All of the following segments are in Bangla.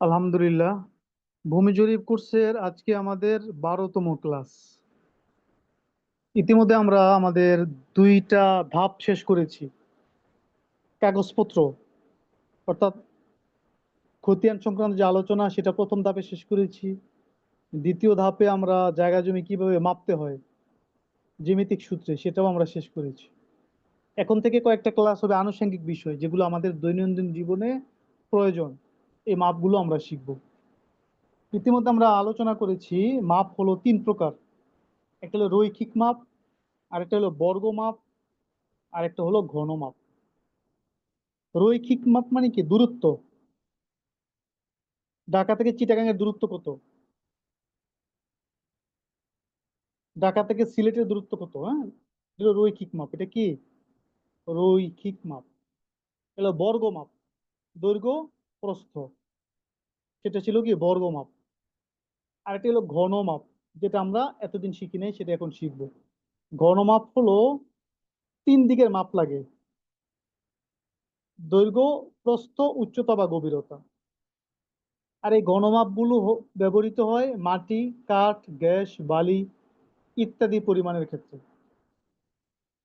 আলহামদুলিল্লাহ। ভূমি জরিপ কোর্সের আজকে আমাদের বারোতম ক্লাস। ইতিমধ্যে আমরা আমাদের দুইটা ধাপ শেষ করেছি। কাগজপত্র, অর্থাৎ খতিয়ান সংক্রান্ত যে আলোচনা, সেটা প্রথম ধাপে শেষ করেছি। দ্বিতীয় ধাপে আমরা জায়গা জমি কীভাবে মাপতে হয়, জ্যামিতিক সূত্রে, সেটাও আমরা শেষ করেছি। এখন থেকে কয়েকটা ক্লাস হবে আনুষঙ্গিক বিষয়, যেগুলো আমাদের দৈনন্দিন জীবনে প্রয়োজন। এই মাপগুলো আমরা শিখব। ইতিমধ্যে আমরা আলোচনা করেছি, মাপ হলো তিন প্রকার। একটা হলো রৈখিক মাপ, আরেকটা হলো বর্গ মাপ আর একটা হলো ঘন মাপ। রৈখিক মাপ মানে কি? দূরত্ব। ঢাকা থেকে চিটাগাঙের দূরত্ব কত? ঢাকা থেকে সিলেটের দূরত্ব কত? হ্যাঁ? রৈখিক মাপ। এটা কি? রৈখিক মাপ। এটা বর্গ মাপ। দৈর্ঘ্য প্রস্থ। সেটা ছিল কি বর্গমাপ। আর একটা হলো ঘন মাপ যেটা আমরা এতদিন শিখি নাই, সেটা এখন শিখব। ঘন মাপ হলো তিন দিকের মাপ লাগে। দৈর্ঘ্য, প্রস্থ, উচ্চতা বা গভীরতা। আর এই গণমাপগুলো ব্যবহৃত হয় মাটি, কাঠ, গ্যাস, বালি ইত্যাদি পরিমাণের ক্ষেত্রে।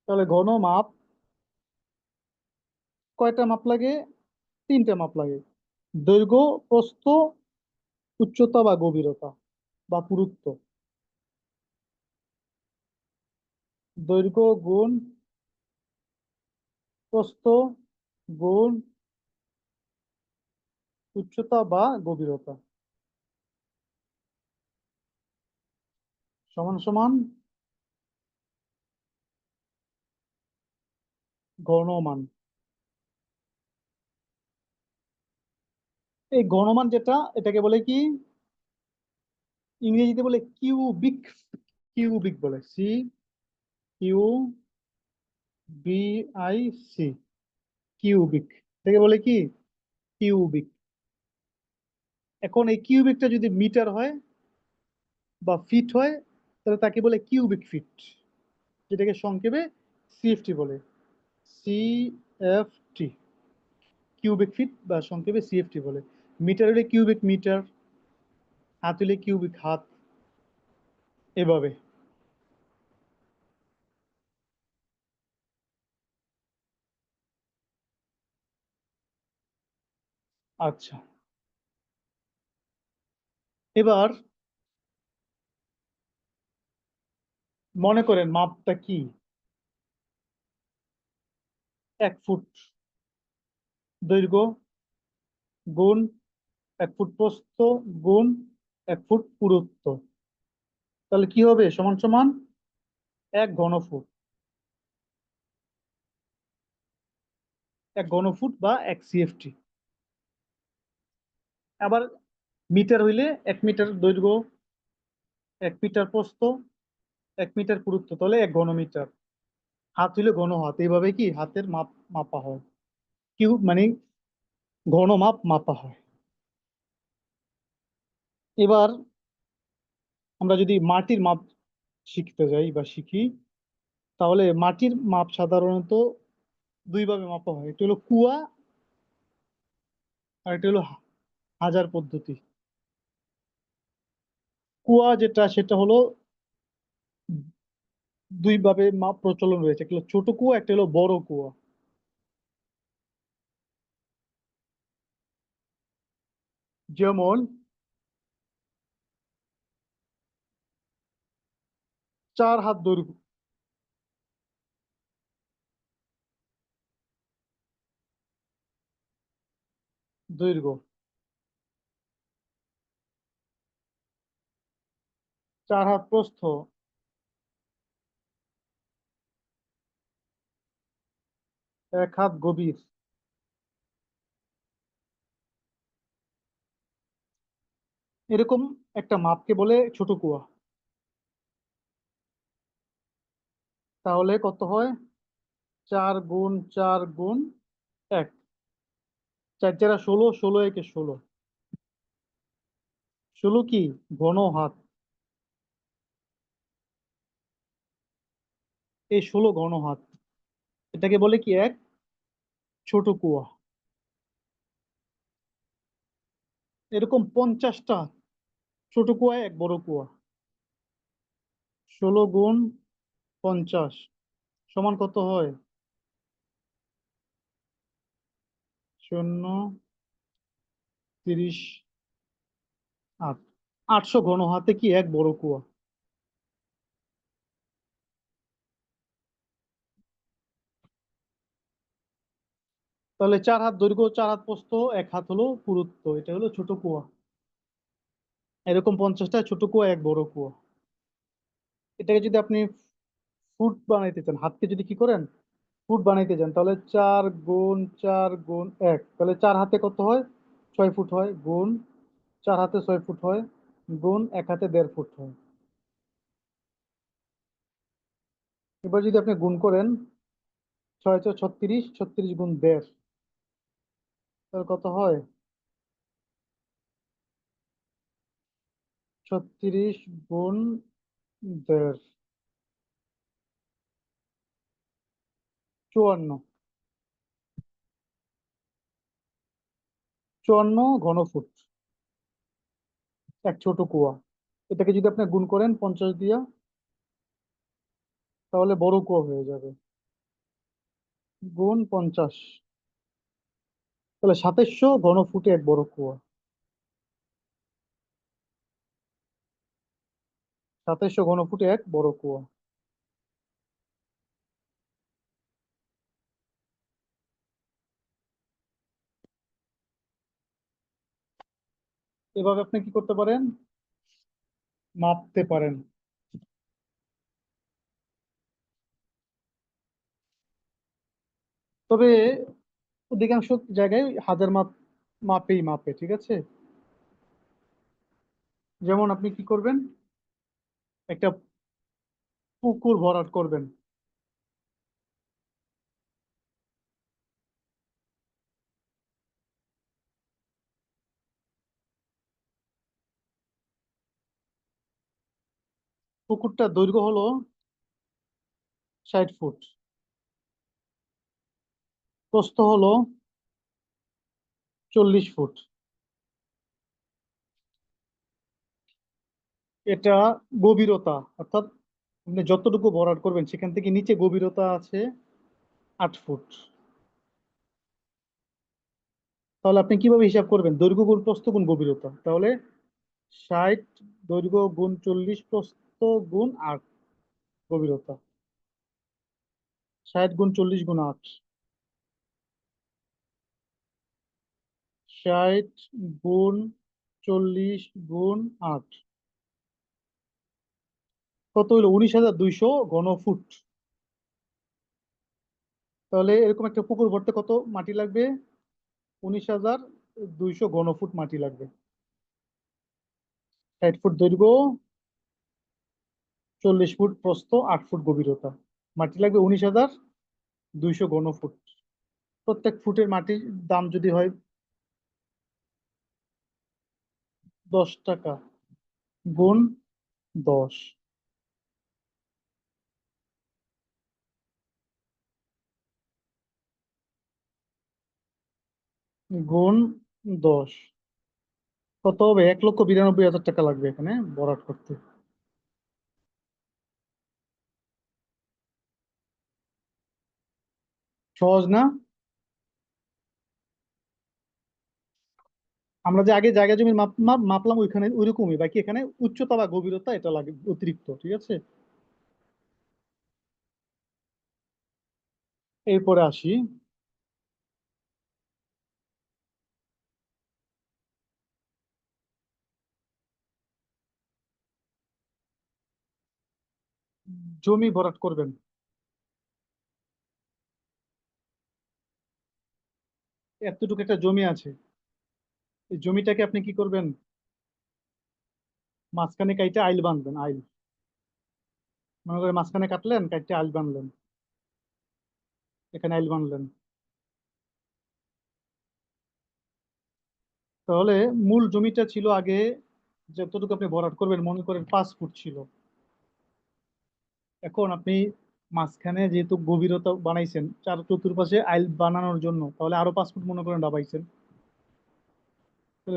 তাহলে ঘনমাপ কয়টা মাপ লাগে? তিনটা মাপ লাগে। দৈর্ঘ্য, প্রস্থ, উচ্চতা বা গভীরতা বা পুরুত্ব। দৈর্ঘ্য গুণ, প্রস্থ গুণ, উচ্চতা বা গভীরতা। সমান সমান গণমান এই গণমান যেটা, এটাকে বলে কি? ইংরেজিতে বলে কিউবিক কিউবিক বলে C Q B I C cubic. এটাকে বলে কি? কিউবিক। এখন এই কিউবিকটা যদি মিটার হয় বা ফিট হয়, তাহলে তাকে বলে কিউবিক ফিট, যেটাকে সংক্ষেপে সিএফটি বলে। সিএফটি কিউবিক ফিট বা সংক্ষেপে সিএফটি বলে। মিটার হলে কিউবিক মিটার, হাত হলে কিউবিক হাত, এভাবে। আচ্ছা। এবার মনে করেন মাপটা কি? এক ফুট দৈর্ঘ্য, গুণ এক ফুট প্রস্থ গুণ এক ফুট পুরুত্ব। তাহলে কি হবে? সমান সমান এক ঘনফুট এক ঘনফুট বা এক সিএফটি আবার মিটার হইলে এক মিটার দৈর্ঘ্য, এক মিটার প্রস্থ, এক মিটার পুরুত্ব, তাহলে এক ঘনমিটার হাত হইলে ঘন হাত। এইভাবে কি? হাতের মাপ মাপা হয়। কিউ মানে ঘন মাপ মাপা হয়। এবার আমরা যদি মাটির মাপ শিখতে যাই বা শিখি, তাহলে মাটির মাপ সাধারণত দুইভাবে মাপা হয়। একটা হলো কুয়া আর একটা হলো হাজার পদ্ধতি। কুয়া যেটা, সেটা হলো দুইভাবে মাপ প্রচলন রয়েছে। একটা হলো ছোট কুয়া, একটা হলো বড় কুয়া। যেমন চার হাত দৈর্ঘ্য। দৈর্ঘ্য। চার হাত প্রস্থ। এক হাত গভীর। এরকম একটা মাপকে বলে ছোট কুয়া। তাহলে কত হয়? চার গুণ চার গুণ এক। চার চারা ষোলো ষোলো একে ষোলো। ষোলো কি? ঘন হাত। এই ষোলো ঘন হাত। এটাকে বলে কি এক? ছোট কুয়া। এরকম পঞ্চাশটা ছোট কুয়া, এক বড় কুয়া। ষোলো গুণ পঞ্চাশ। সমান কত হয়? শূন্য, তিরিশ, আট। আটশো ঘন হাতে কি এক বড় কুয়া? তাহলে চার হাত দৈর্ঘ্য, চার হাত প্রস্থ, এক হাত হলো পুরুত্ব, এটা হলো ছোট কুয়া। এরকম পঞ্চাশটা ছোট কুয়া, এক বড় কুয়া। এটাকে যদি আপনি ফুট বানাইতে চান, হাতকে যদি কি করেন ফুট বানাইতে চান তাহলে চার গুণ চার গুণ এক, তাহলে চার হাতে কত হয়? ছয় ফুট হয়, গুণ চার হাতে ছয় ফুট হয়, গুণ এক হাতে দেড় ফুট হয়। এবার যদি আপনি গুণ করেন, ছয় ছয় ছত্রিশ ছত্রিশ গুণ দেড়, তাহলে কত হয়? ছত্রিশ গুণ দেড়। চুয়ান্ন। চুয়ান্ন ঘনফুট এক ছোট কুয়া। এটাকে যদি আপনি গুণ করেন পঞ্চাশ দিয়া, তাহলে বড় কুয়া হয়ে যাবে। গুণ পঞ্চাশ। তাহলে সাতাশশো ঘনফুটে এক বড় কুয়া। সাতাশশো ঘনফুটে এক বড় কুয়া। এভাবে আপনি কি করতে পারেন? মাপতে পারেন। তবে অধিকাংশ জায়গায় হাজার মাপ, মাপেই মাপে, ঠিক আছে? যেমন আপনি কি করবেন? একটা পুকুর ভরাট করবেন। পুকুরটার দৈর্ঘ্য হলো ষাট ফুট। প্রস্থ হলো চল্লিশ ফুট। এটা গভীরতা, অর্থাৎ আপনি যতটুকু ভরাট করবেন সেখান থেকে নিচে গভীরতা আছে আট ফুট। তাহলে আপনি কীভাবে হিসাব করবেন? দৈর্ঘ্য গুণ প্রস্থ গুণ গভীরতা। তাহলে ষাট দৈর্ঘ্য গুণ চল্লিশ প্রস্থ গুণ আট গভীরতা। ষাট গুণ চল্লিশ গুণ আট। ষাট গুণ চল্লিশ গুণ আট। কত হইল? উনিশ হাজার দুইশো ঘনফুট। তাহলে এরকম একটা পুকুর ভরতে কত মাটি লাগবে? উনিশ হাজার দুইশো ঘনফুট মাটি লাগবে। ষাট ফুট দৈর্ঘ্য চল্লিশ ফুট প্রস্থ, আট ফুট গভীরতা। মাটি লাগবে উনিশ হাজার দুইশো ঘনফুট প্রত্যেক ফুটের মাটির দাম যদি হয় দশ টাকা গুণ দশ। গুণ দশ। কত হবে? এক লক্ষ বিরানব্বই হাজার টাকা লাগবে এখানে বরাট করতে। সহজ না? আমরা যে আগে জায়গা জমির মাপ মাপ মাপলাম ওইখানে ওইরকমই, বাকি এখানে উচ্চতা বা গভীরতা এটা লাগে অতিরিক্ত, ঠিক আছে? এরপরে আসি। জমি ভরাট করবেন। এতটুকু একটা জমি আছে। এই জমিটাকে আপনি কি করবেন? মাঝখানে কাইটে আইল বাঁধবেন আইল। মনে করে মাঝখানে কাটলেন কাইটে আইল বাঁধলেন এখানে আইল বাঁধলেন তাহলে মূল জমিটা ছিল আগে যতটুকু আপনি ভরাট করবেন, মনে করেন পাঁচ ফুট ছিল। এখন আপনি মাঝখানে যেহেতু গভীরতা বানাইছেন, চার চতুর্পাশে আইল বানানোর জন্য, তাহলে আরও পাঁচ ফুট মনে করেন ডাবাইছেন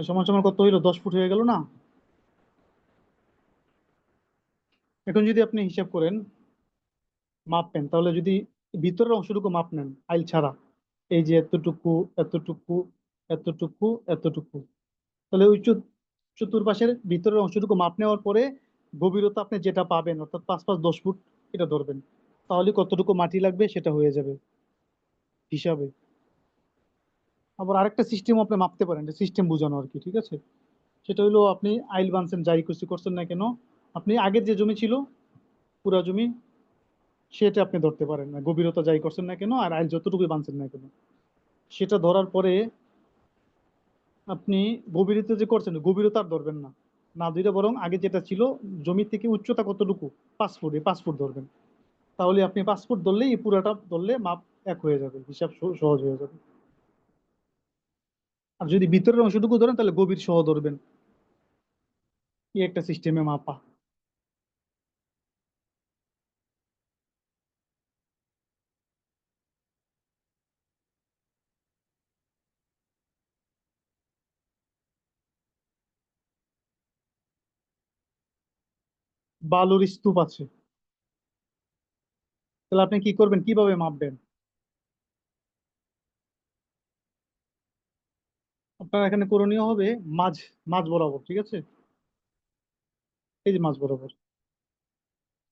সমান সমান কত হইল? দশ ফুট হয়ে গেল না? এখন যদি আপনি হিসাব করেন মাপবেন তাহলে যদি ভিতরের অংশটুকু মাপ নেন, আইল ছাড়া, এই যে এতটুকু এতটুকু এতটুকু এতটুকু, তাহলে ওই চতুর্পাশের ভিতরের অংশটুকু মাপ নেওয়ার পরে গভীরতা আপনি যেটা পাবেন, অর্থাৎ পাঁচ পাঁচ দশ ফুট, এটা ধরবেন। তাহলে কতটুকু মাটি লাগবে সেটা হয়ে যাবে হিসাবে। আবার আরেকটা সিস্টেম আপনি মাপতে পারেন সিস্টেম বোঝানো আর কি, ঠিক আছে? সেটা হলো আপনি আইল বানছেন, যাই কিছু করছেন না কেন, আপনি আগের যে জমি ছিল, পুরা জমি, সেটা আপনি ধরতে পারেন। না গভীরতা যাই করছেন না কেন, আর আইল যতটুকু বানছেন না কেন। সেটা ধরার পরে আপনি গভীরতা যে করছেন, গভীরতা আর ধরবেন না। না দুইটা বরং আগে যেটা ছিল, জমি থেকে উচ্চতা কতটুকু, পাঁচ ফুট, এই পাঁচ ফুট ধরবেন। তাহলে আপনি পাসপোর্ট ফুট ধরলে এই পুরাটা ধরলে মাপ এক হয়ে যাবে, হিসাব সহজ হয়ে যাবে। আর যদি ভিতরের অংশটুকু ধরেন, তাহলে গভীর সহ ধরবেন। এই একটা সিস্টেমে মাপা। বালুর স্তূপ আছে। তাহলে আপনি কি করবেন? কীভাবে মাপবেন? আপনার এখানে করণীয় হবে মাঝ মাঝ বরাবর, ঠিক আছে? এই যে মাঝ বরাবর।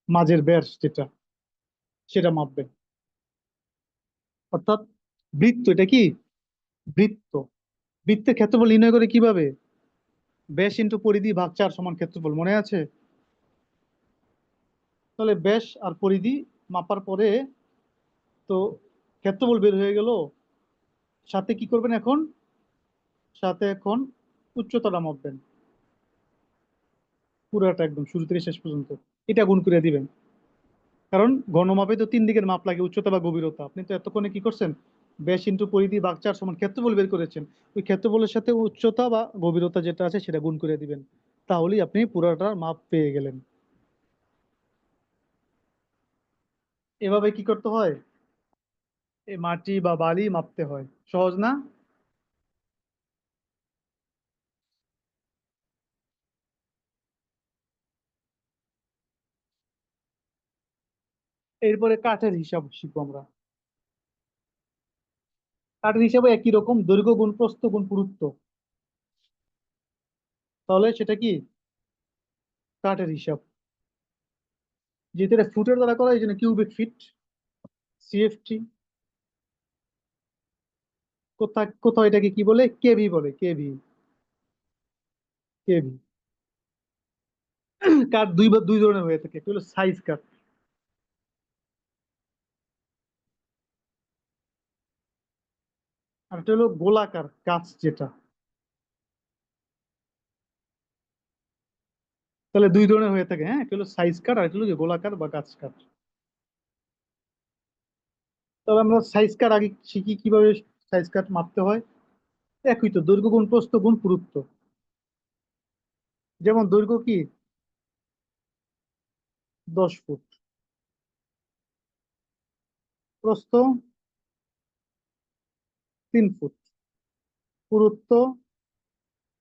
মাঝের ব্যাস যেটা, সেটা মাপবেন। অর্থাৎ বৃত্ত, এটা কি? বৃত্ত। বৃত্তের ক্ষেত্রফল নির্ণয় করে কীভাবে? ব্যাস ইন্টু পরিধি ভাগ চার সমান ক্ষেত্রফল, মনে আছে? তাহলে ব্যাস আর পরিধি মাপার পরে তো ক্ষেত্রফল বের হয়ে গেল। সাথে কি করবেন এখন? সাথে এখন উচ্চতাটা মাপবেন। পুরোটা একদম, শুরু থেকে শেষ পর্যন্ত। এটা গুণ করে দিবেন। কারণ গণমাপে তো তিন দিকের মাপ লাগে, উচ্চতা বা গভীরতা। আপনি তো এতক্ষণে কি করছেন? ব্যাস ইন্টু পরিধি ভাগ চার সমান ক্ষেত্রফল বের করেছেন। ওই ক্ষেত্রফলের সাথে উচ্চতা বা গভীরতা যেটা আছে সেটা গুণ করে দিবেন। তাহলেই আপনি পুরোটার মাপ পেয়ে গেলেন। এভাবে কি করতে হয়? এই মাটি বা বালি মাপতে হয়। সহজ না? এরপরে কাঠের হিসাব শিখব আমরা। কাঠের হিসাবে একই রকম দৈর্ঘ্য গুণ প্রস্থ গুণ পুরুত্ব তাহলে সেটা কি? কাঠের হিসাব। দ্বারা করা এই জন্য কিউবিক ফিট সিএফটি কোথায় এটাকে কি বলে? কেভি বলে, কেভি। কেভি। কাঠ দুই বা, দুই ধরনের হয়ে থাকে হলো সাইজ কাঠ। আর একটা হলো গোলাকার গাছ যেটা। তাহলে দুই ধরনের হয়ে থাকে হ্যাঁ? একটা হলো সাইজ কাঠ আর একটা হলো গোলাকার বা গাছ কাঠ তাহলে আমরা সাইজ কাঠ আগে শিখি কীভাবে সাইজ কাঠ মাপতে হয়। একই তো, দৈর্ঘ্য গুণ প্রস্থ গুণ পুরুত্ব। যেমন দৈর্ঘ্য কি? দশ ফুট। প্রস্থ তিন ফুট। পুরুত্ব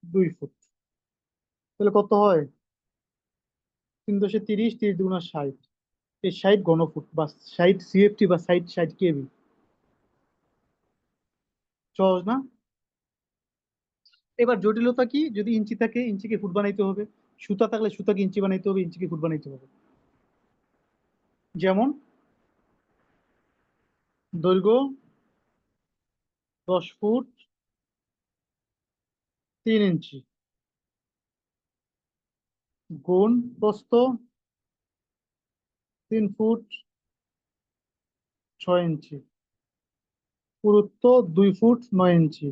দুই ফুট। তাহলে কত হয়? তিন দশে তিরিশ তিরিশ দুগুণা ষাট। এই ষাট ঘনফুট বা ষাট সিএফটি বা ষাট ষাট কেবি। সহজ না? এবার জটিলতা কি? যদি ইঞ্চি থাকে, ইঞ্চিকে ফুট বানাইতে হবে। সুতা থাকলে সুতাকে ইঞ্চি বানাইতে হবে, ইঞ্চিকে ফুট বানাইতে হবে। যেমন, দৈর্ঘ্য দশ ফুট তিন ইঞ্চি। গুণ প্রস্থ তিন ফুট ছয় ইঞ্চি। পুরুত্ব দুই ফুট নয় ইঞ্চি।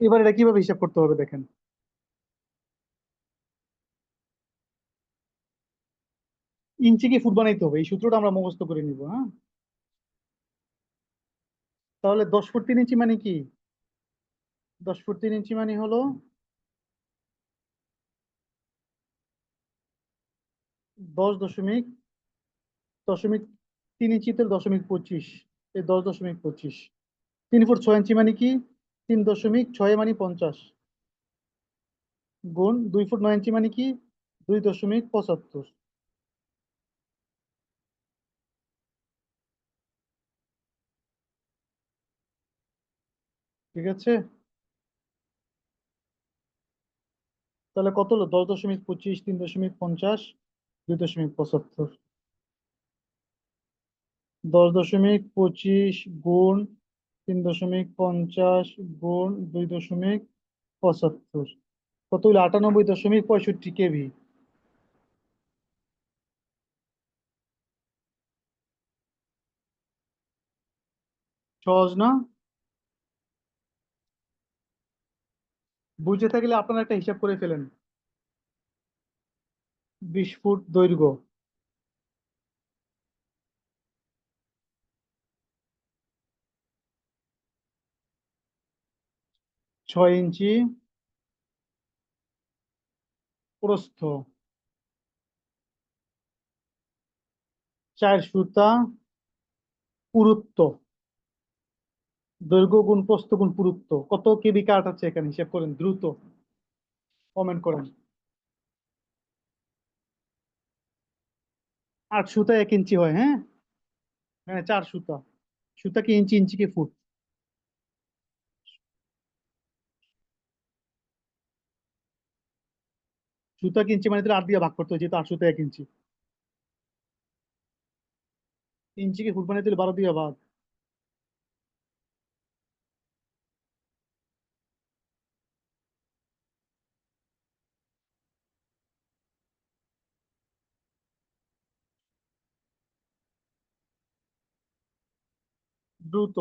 এবার এটা কীভাবে হিসাব করতে হবে দেখেন। ইঞ্চিকে ফুট বানাইতে হবে? এই সূত্রটা আমরা মুখস্থ করে নিব হ্যাঁ? তাহলে দশ ফুট তিন ইঞ্চি মানে কি? দশ ফুট তিন ইঞ্চি মানে হলো দশ দশমিক দশমিক তিন ইঞ্চি ইঞ্চিতে দশমিক পঁচিশ। এই দশ দশমিক পঁচিশ। তিন ফুট ছয় ইঞ্চি মানে কি? তিন দশমিক ছয় মানে পঞ্চাশ। গুণ দুই ফুট নয় ইঞ্চি মানে কি? দুই দশমিক পঁচাত্তর। ঠিক আছে? তাহলে কত হলো? দশ দশমিক পঁচিশ, তিন দশমিক পঞ্চাশ, দুই দশমিক পঁচাত্তর। দশ দশমিক পঁচিশ গুণ তিন দশমিক পঞ্চাশ গুণ দুই দশমিক পঁচাত্তর। কত হলো? আটানব্বই দশমিক পঁয়ষট্টি কেভি সহজ না? বুঝে থাকলে আপনারা একটা হিসাব করে ফেলেন। বিশ ফুট দৈর্ঘ্য। ছয় ইঞ্চি প্রস্থ। চার সুতা পুরুত্ব দৈর্ঘ্য গুণ, প্রস্থ গুণ, পুরুত্ব। কত কেবি কাট আছে এখানে? হিসাব করেন, দ্রুত। কমেন্ট করেন। আট সুতা এক ইঞ্চি হয় হ্যাঁ? হ্যাঁ চার সুতা। সুতা কি ইঞ্চি ইঞ্চি কি ফুট? সুতা কি ইঞ্চি মানে আট দিয়ে ভাগ করতে হয়, যেহেতু আট সুতা এক ইঞ্চি। ইঞ্চি কি ফুট মানে বারো দিয়ে ভাগ। দ্রুত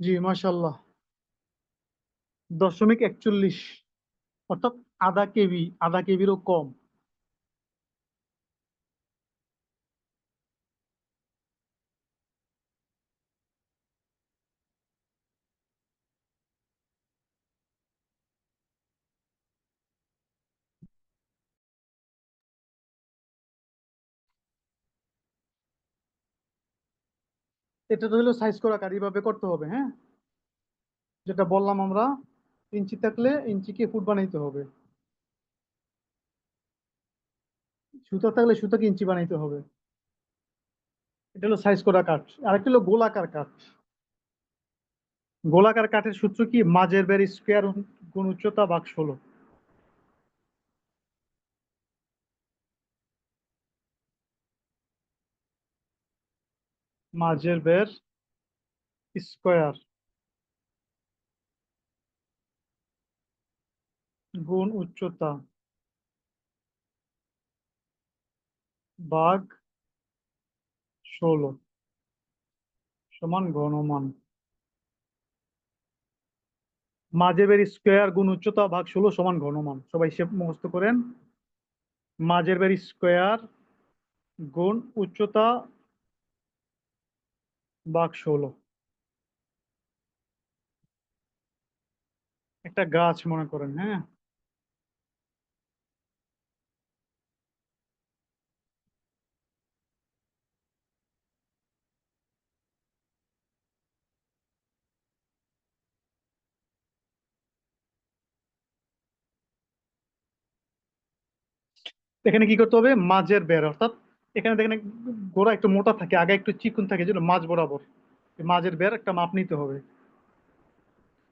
জি মাশাল্লাহ দশমিক একচল্লিশ অর্থাৎ আধা কেবি আধা কেবিরও কম। এটা তো হলো সাইজ করা কার এইভাবে করতে হবে হ্যাঁ? যেটা বললাম আমরা, ইঞ্চি থাকলে ইঞ্চিকে ফুট বানাইতে হবে। সুতা থাকলে সুতাকে ইঞ্চি বানাইতে হবে। এটা হলো সাইজ করা কাঠ আরেকটা হলো গোলাকার কাঠ। গোলাকার কাঠের সূত্র কি? মাঝের বের স্কোয়ার গুণ উচ্চতা ভাগ ষোলো। মাঝের বের স্কোয়ার গুণ উচ্চতা ভাগ ষোলো সমান ঘনমান। মাঝের বের স্কোয়ার গুণ উচ্চতা ভাগ ষোলো সমান ঘনমান। সবাই হিসেব মুখস্থ করেন। মাঝের বের স্কোয়ার গুণ উচ্চতা বাঘ ষোলো। একটা গাছ মনে করেন হ্যাঁ? এখানে কি করতে হবে? মাঝের বের অর্থাৎ এখানে দেখেন গোড়া একটু মোটা থাকে, আগে একটু চিকন থাকে যেন মাঝ বরাবর। মাঝের বের একটা মাপ নিতে হবে।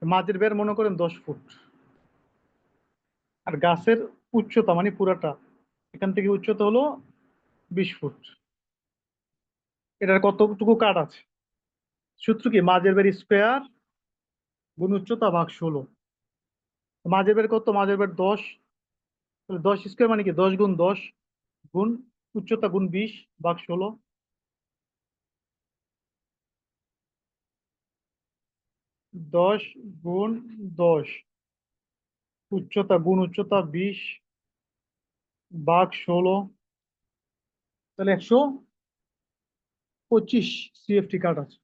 মাঝের বের মনে করেন দশ ফুট। আর গাছের উচ্চতা মানে পুরাটা, এখান থেকে উচ্চতা হলো বিশ ফুট। এটার কতটুকু কাঠ আছে? সূত্র কি? মাঝের বের স্কোয়ার গুণ উচ্চতা ভাগ ষোলো। মাঝের বের কত? মাঝের বের দশ। দশ স্কোয়ার মানে কি? দশ গুণ দশ গুণ উচ্চতা গুণ বিশ বাঘ ষোলো। দশ গুণ দশ। উচ্চতা গুণ উচ্চতা বিশ বাঘ ষোলো। তাহলে একশো পঁচিশ সিএফটি কার্ড আছে।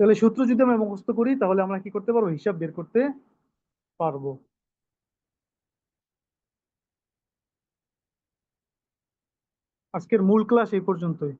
তাহলে সূত্র যদি আমরা মুখস্থ করি, তাহলে আমরা কি করতে পারব? হিসাব বের করতে পারব। আজকের মূল ক্লাস এই পর্যন্তই।